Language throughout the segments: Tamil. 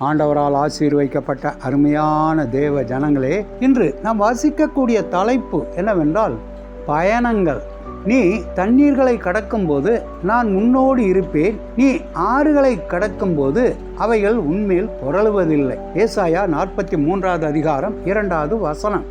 ஆண்டவரால் ஆசீர்வைக்கப்பட்ட அருமையான தேவ ஜனங்களே இன்று நாம் வாசிக்கக்கூடிய தலைப்பு என்னவென்றால் பயணங்கள். நீ தண்ணீர்களை கடக்கும்போது நான் முன்னோடு இருப்பேன். நீ ஆறுகளை கடக்கும்போது அவைகள் உண்மையில் புரளுவதில்லை. ஏசாயா நாற்பத்தி மூன்றாவது அதிகாரம் இரண்டாவது வசனம்.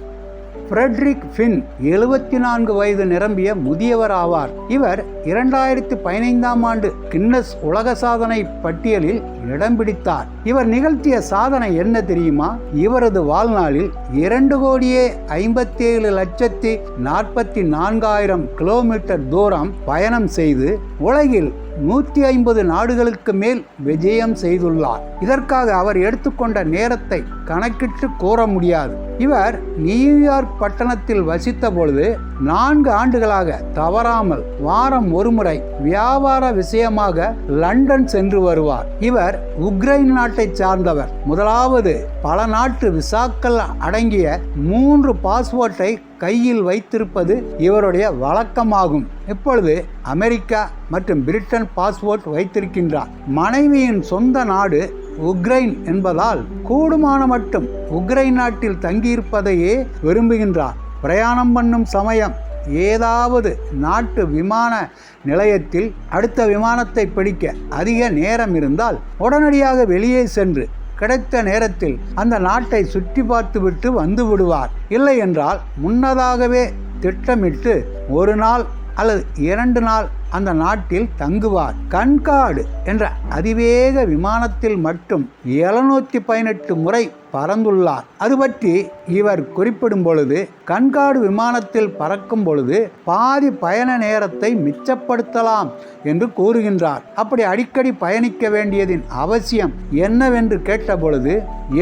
ஃப்ரெட்ரிக் ஃபின் எழுபத்தி நான்கு வயது நிரம்பிய முதியவர் ஆவார் இவர் இரண்டாயிரத்தி பதினைந்தாம் ஆண்டு கின்னஸ் உலக சாதனை பட்டியலில் இடம் பிடித்தார். இவர் நிகழ்த்திய சாதனை என்ன தெரியுமா? இவரது வாழ்நாளில் இரண்டு கோடியே ஐம்பத்தி ஏழு லட்சத்தி நாற்பத்தி நான்காயிரம் கிலோமீட்டர் தூரம் பயணம் செய்து உலகில் நூற்றி ஐம்பது நாடுகளுக்கு மேல் விஜயம் செய்துள்ளார். இதற்காக அவர் எடுத்துக்கொண்ட நேரத்தை கணக்கிட்டு கூற முடியாது. இவர் நியூயார்க் பட்டணத்தில் வசித்த பொழுது நான்கு ஆண்டுகளாக தவறாமல் வாரம் ஒருமுறை வியாபார விஷயமாக லண்டன் சென்று வருவார். இவர் உக்ரைன் நாட்டை சார்ந்தவர். முதலாவது பல நாட்டு விசாக்கள் அடங்கிய மூன்று பாஸ்போர்ட்டை கையில் வைத்திருப்பது இவருடைய வழக்கமாகும். இப்பொழுது அமெரிக்கா மற்றும் பிரிட்டன் பாஸ்போர்ட் வைத்திருக்கின்றார். மனைவியின் சொந்த நாடு உக்ரைன் என்பதால் கூடுமான மட்டும் உக்ரைன் நாட்டில் தங்கியிருப்பதையே விரும்புகின்றார். பிரயாணம் பண்ணும் சமயம் ஏதாவது நாட்டு விமான நிலையத்தில் அடுத்த விமானத்தை பிடிக்க அதிக நேரம் இருந்தால் உடனடியாக வெளியே சென்று கிடைத்த நேரத்தில் அந்த நாட்டை சுற்றி பார்த்துவிட்டு வந்து விடுவார். இல்லை என்றால் முன்னதாகவே திட்டமிட்டு ஒரு நாள் அல்லது இரண்டு நாள் அந்த நாட்டில் தங்குவார். கண்காடு என்ற அதிவேக விமானத்தில் மட்டும் எழுநூத்தி பதினெட்டு முறை பறந்துள்ளார். அது பற்றி இவர் குறிப்பிடும் பொழுது கண்காடு விமானத்தில் பறக்கும் பொழுது பாதி பயண நேரத்தை மிச்சப்படுத்தலாம் என்று கூறுகின்றார். அப்படி அடிக்கடி பயணிக்க வேண்டியதின் அவசியம் என்னவென்று கேட்டபொழுது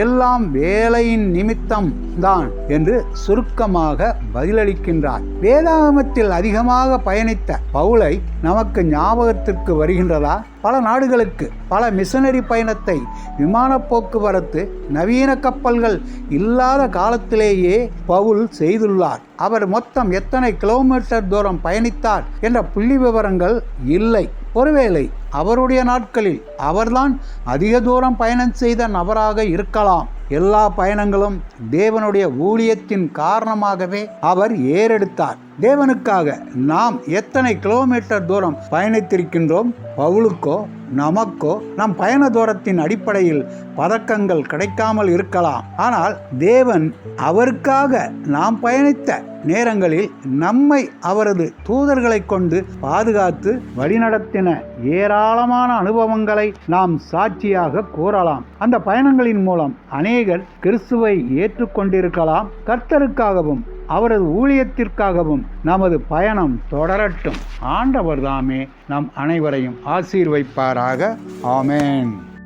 எல்லாம் வேலையின் நிமித்தம் தான் என்று சுருக்கமாக பதிலளிக்கின்றார். வேதாகமத்தில் அதிகமாக பயணித்த பவுலை நமக்கு ஞாபகத்திற்கு வருகின்றதா? பல நாடுகளுக்கு பல மிஷனரி பயணத்தை விமான போக்குவரத்து நவீன கப்பல்கள் இல்லாத காலத்திலேயே பவுல் செய்துள்ளார். அவர் மொத்தம் எத்தனை கிலோமீட்டர் தூரம் பயணித்தார் என்ற புள்ளி விவரங்கள் இல்லை. ஒருவேளை அவருடைய நாட்களில் அவர்தான் அதிக தூரம் பயணம் செய்த நபராக இருக்கலாம். எல்லா பயணங்களும் தேவனுடைய ஊழியத்தின் காரணமாகவே அவர் ஏறெடுத்தார். தேவனுக்காக நாம் எத்தனை கிலோமீட்டர் தூரம் பயணித்திருக்கின்றோம்? பவுலுக்கோ நமக்கோ? நம் பயண தூரத்தின் அடிப்படையில் பதக்கங்கள் கிடைக்காமல் இருக்கலாம். ஆனால் தேவன் அவருக்காக நாம் பயணித்த நேரங்களில் நம்மை அவரது தூதர்களை கொண்டு பாதுகாத்து வழிநடத்தின ஏராளமான அனுபவங்களை நாம் சாட்சியாக கூறலாம். அந்த பயணங்களின் மூலம் அநேகர் கிறிஸ்துவை ஏற்றுக்கொண்டிருக்கலாம். கர்த்தருக்காகவும் அவரது ஊழியத்திற்காகவும் நமது பயணம் தொடரட்டும். ஆண்டவர் தாமே நம் அனைவரையும் ஆசீர்வைப்பாராக. ஆமேன்.